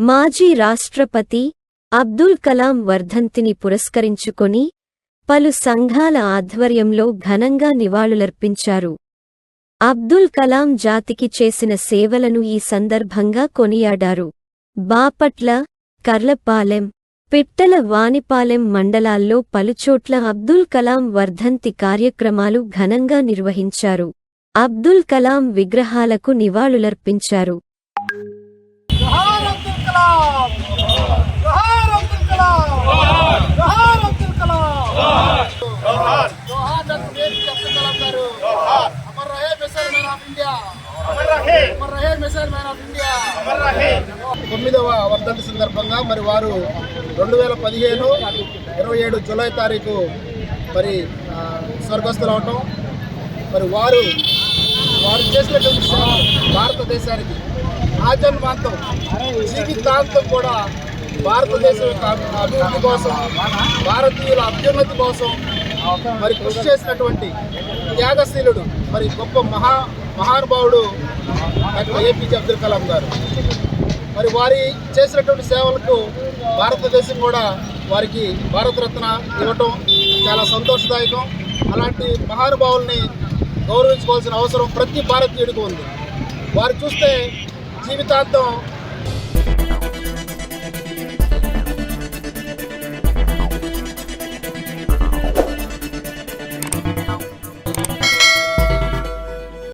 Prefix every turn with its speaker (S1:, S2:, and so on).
S1: మాజీ రాష్ట్రపతి అబ్దుల్ కలాం వర్ధంతిని పురస్కరించుకొని పలు సంఘాల ఆధ్వర్యంలో ఘనంగా నివాళులర్పించారు. అబ్దుల్ కలాం జాతికి చేసిన సేవలను ఈ సందర్భంగా కొనియాడారు. బాపట్ల కర్లపాలెం పిట్టల వానిపాలెం మండలాల్లో పలుచోట్ల అబ్దుల్ కలాం వర్ధంతి కార్యక్రమాలు ఘనంగా నిర్వహించారు. అబ్దుల్ కలాం విగ్రహాలకు నివాళులర్పించారు.
S2: తొమ్మిదవ వర్ధంతి సందర్భంగా మరి వారు రెండు వేల పదిహేను ఇరవై ఏడు జూలై తారీఖు మరి ఆ, స్వర్గస్థులు అవటం. మరి వారు వారు చేసినటువంటి సేవ భారతదేశానికి ఆజన్మాంతం జీవితాంతం కూడా భారతదేశం యొక్క అభివృద్ధి కోసం భారతీయుల అభ్యున్నతి కోసం మరి కృషి చేసినటువంటి త్యాగశీలుడు మరి గొప్ప మహా మహానుభావుడు ఏపీజే అబ్దుల్ కలాం గారు. మరి వారి చేసినటువంటి సేవలకు భారతదేశం కూడా వారికి భారతరత్న ఇవ్వటం చాలా సంతోషదాయకం. అలాంటి మహానుభావుల్ని గౌరవించుకోవాల్సిన అవసరం ప్రతి భారతీయుడికి ఉంది. వారు చూస్తే జీవితాంతం